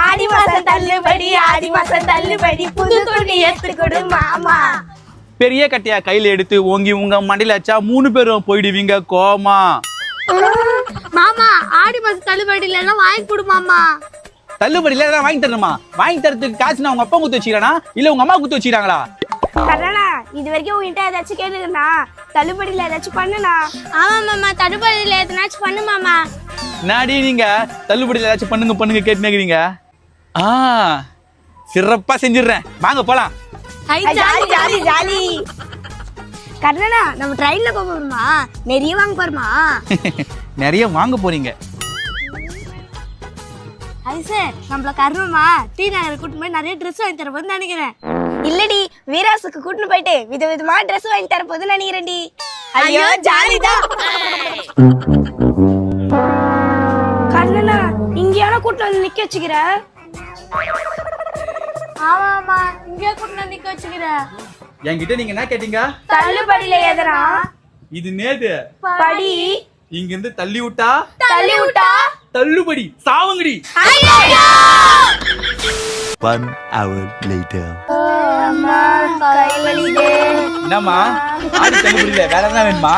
ஆடி மாசம் தள்ளுபடி ஆடி மாசம் தள்ளுபடி புது துணி எடுத்து கொடு மாமா. பெரிய கட்டையா கையில எடுத்து ஓங்கி உங்க மண்டையில வச்சா மூணு பேரும் போயிடுவீங்க கோமா. மாமா ஆடி மாசம் தள்ளுபடி இல்லைன்னா வாங்கி கொடு மாமா. தள்ளுபடியில எல்லாம் வாங்கி தரணுமா? வாங்கி தரதுக்கு காசு நான் உங்க அப்பா குத்து வச்சுக்கிறானா? இல்ல உங்க அம்மா குத்து வச்சுக்கிறாங்களா? கரணா இது வரைக்கும் உங்ககிட்ட ஏதாச்சும் கேட்டுக்கண்ணா தள்ளுபடியில ஏதாச்சும் பண்ணுண்ணா ஆமா மாமா தள்ளுபடியில எதனாச்சும் பண்ணு மாமா. நாடி நீங்க? தள்ளுபடியில ஏதாச்சும் பண்ணுங்க பண்ணுங்க கேட்டுனேக்கிறீங்க ஆ. சிறப்பா செஞ்சிடுறேன். வாங்க போலாம். ஜாலி. ஜாலி ஜாலி கர்ணனா நம்ம ட்ரெயின்ல போக போறோமா? நிறைய வாங்க போறோமா? நிறைய வாங்க போறீங்க. அது சார் நம்மள கர்ணமா டி நகர் கூட்டு போய் நிறைய ட்ரெஸ் வாங்கி தர போதுன்னு நினைக்கிறேன். இல்லடி வீராசுக்கு கூட்டிட்டு போயிட்டு விதவிதமா ட்ரெஸ் வாங்கி தர போதுன்னு நினைக்கிறேன்டி. ஐயோ ஜாலிதான் கர்ணனா இங்கேயான கூட்டிட்டு வந்து நிக்க வச்சுக்கிற? ஆமா ஆமா இங்கே நிக்க வச்சுக்கிற. என்கிட்ட நீங்க என்ன கேட்டீங்க? தள்ளுபடியில எதனா இது நேது படி. இங்க இருந்து தள்ளி விட்டா? தள்ளி விட்டா? தள்ளுபடி சாவங்கடி. One hour later. அம்மா கை வலிதே என்னம்மா? ஆடி தள்ளுபடியில வேற என்ன வேணுமா